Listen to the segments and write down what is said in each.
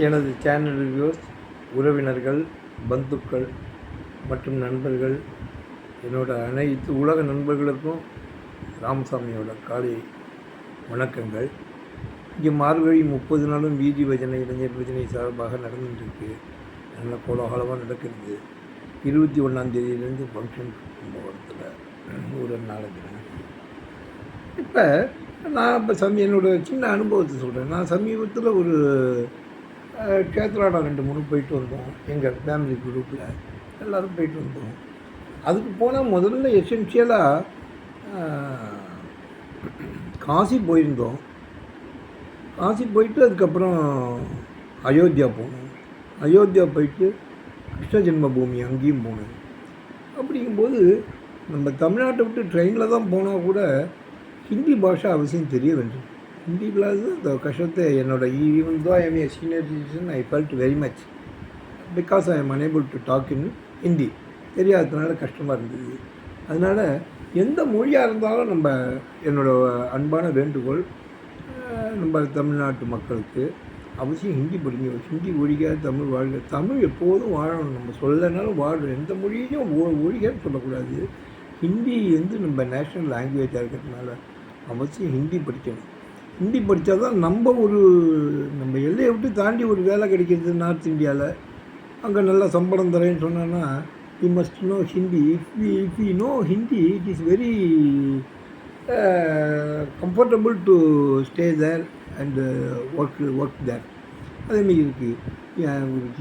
எனது channel reviews உறவினர்கள் பந்துக்கள் மற்றும் நண்பர்கள் என்னோட அனைத்து உலக நண்பர்களுக்கும் ராமசாமியோட காலை வணக்கங்கள். இங்கே மார்கழி முப்பது நாளும் வீதி பஜனை இளைஞர் பஜனை சார்பாக நடந்துட்டுருக்கு நல்ல கோலாகலமாக நடக்கிறது. இருபத்தி ஒன்றாந்தேதியிலேருந்து ஃபங்க்ஷன் கும்பகோணத்தில் ஒரு நாளைக்கு. இப்போ நான் இப்போ சமீ என்னோட சின்ன அனுபவத்தை சொல்கிறேன் நான் சமீபத்தில் ஒரு கேத்ராடா கேத்ராடம் ரெண்டு மூணு போயிட்டு வந்தோம் எங்கள் ஃபேமிலி குரூப்பில் எல்லோரும் போயிட்டு வந்தோம் அதுக்கு போனால் முதல்ல எசென்ஷியலாக காசி போயிருந்தோம். காசி போயிட்டு அதுக்கப்புறம் அயோத்தியா போனோம். அயோத்தியா போயிட்டு கிருஷ்ண ஜென்மபூமி அங்கேயும் போனோம். அப்படிங்கும்போது நம்ம தமிழ்நாட்டை விட்டு ட்ரெயினில் தான் போனால் கூட ஹிந்தி பாஷை அவசியம் தெரிய வேண்டும் ஹிந்தி இல்லாத இந்த கஷ்டத்தை என்னோட even though I am a senior citizen I felt very much because I am unable to talk in Hindi தெரியாததுனால கஷ்டமாக இருந்தது. அதனால் எந்த மொழியாக இருந்தாலும் நம்ம என்னோடய அன்பான வேண்டுகோள் நம்ம தமிழ்நாட்டு மக்களுக்கு அவசியம் ஹிந்தி படிங்க. ஹிந்தி ஒழிக தமிழ் வாழ்க. தமிழ் எப்போதும் வாழணும். நம்ம சொல்லனாலும் வாழணும் எந்த மொழியையும் ஒ- ஒழிகன்னு சொல்லக்கூடாது. ஹிந்தி வந்து நம்ம நேஷ்னல் லாங்குவேஜாக இருக்கிறதுனால அவசியம் ஹிந்தி படிக்கணும். ஹிந்தி படித்தா தான் நம்ம ஒரு நம்ம எல்லையை விட்டு தாண்டி ஒரு வேலை கிடைக்கிறது நார்த் இந்தியாவில் அங்கே நல்லா சம்பளம் தரேன்னு சொன்னேன்னா we must know Hindi if if you know Hindi it is very comfortable to stay there and work work there அதேமாரி இருக்குது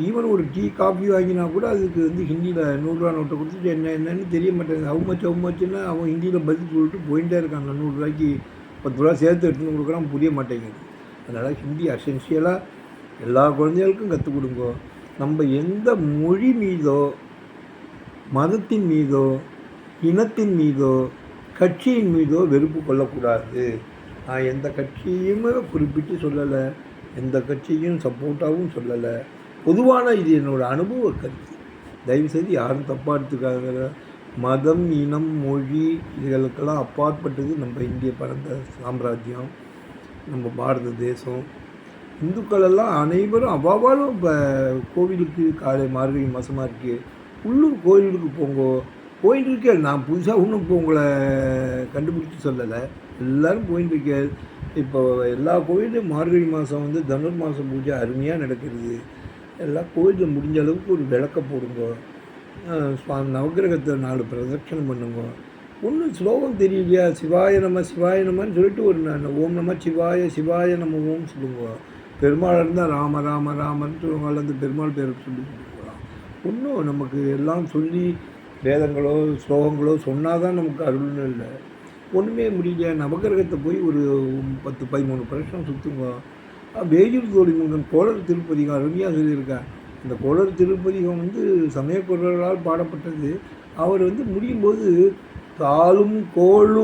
ஈவன் ஒரு டீ காஃபி வாங்கினா கூட அதுக்கு வந்து ஹிந்தியில் நூறுரூவா நோட்டை கொடுத்துட்டு என்ன என்னன்னு தெரிய மாட்டேங்குது. ஹவு மச் ஹவு மச்சுன்னா அவன் ஹிந்தியில் பதில் சொல்லிட்டு போயிட்டே இருக்காங்க நூறுரூவாய்க்கு. பத்து ரூபா சேர்த்து எடுத்துன்னு கொடுக்குறோம் புரிய மாட்டேங்குது. அதனால் ஹிந்தி அசென்ஷியலாக எல்லா குழந்தைகளுக்கும் கற்றுக் கொடுங்க. நம்ம எந்த மொழி மீதோ மதத்தின் மீதோ இனத்தின் மீதோ கட்சியின் மீதோ வெறுப்பு கொள்ளக்கூடாது. நான் எந்த கட்சியுமே குறிப்பிட்டு சொல்லலை எந்த கட்சியும் சப்போர்ட்டாகவும் சொல்லலை. பொதுவான இது என்னோடய அனுபவ கருத்து. தயவுசெய்து யாரும் தப்பாக எடுத்துக்காத மதம் இனம் மொழி இதுகளுக்கெல்லாம் அப்பாற்பட்டது நம்ம இந்திய பரந்த சாம்ராஜ்யம் நம்ம பாரத தேசம். இந்துக்கள் எல்லாம் அனைவரும் அவ்வாவாலும் இப்போ கோவிலுக்கு காலை மார்கழி மாதமாக இருக்குது உள்ளூர் கோயிலுக்கு போங்கோ. போயிட்டு இருக்கே நான் புதுசாக ஒன்றும் இப்போ உங்களை கண்டுபிடிச்சி சொல்லலை. எல்லோரும் போயிட்டுருக்கே இப்போ எல்லா கோயிலும் மார்கழி மாதம் வந்து தனுர் மாதம் பூஜை அருமையாக நடக்கிறது. எல்லா கோயிலும் முடிஞ்ச அளவுக்கு ஒரு விளக்க போடுங்க. சுவாமி நவக்கிரகத்தை நாலு பிரதட்சணம் பண்ணுங்க. ஒன்றும் ஸ்லோகம் தெரியலையா சிவாய நம்ம சிவாய நமன்னு சொல்லிட்டு ஒரு ஓம் நம்ம சிவாய சிவாய நம்ம ஓம் சொல்லுங்க. பெருமாள் இருந்தால் ராம ராம ராமன்ட்டு வளர்ந்து பெருமாள் பேரை சொல்லி கொடுக்கலாம் ஒன்றும் நமக்கு எல்லாம் சொல்லி வேதங்களோ ஸ்லோகங்களோ சொன்னால் தான் நமக்கு அருள்னு இல்லை. ஒன்றுமே முடியல. நவகிரகத்தை போய் ஒரு பத்து பதிமூணு பிரச்சனை சுற்றுங்க வேயூர் தோழி முருகன் கோளர் திருப்பதிகம் அருமையாக சொல்லியிருக்கேன் இந்த கோளர் திருப்பதிகம் வந்து சமயக்குறவர்களால் பாடப்பட்டது. அவர் வந்து முடியும்போது தாளும் கோளும்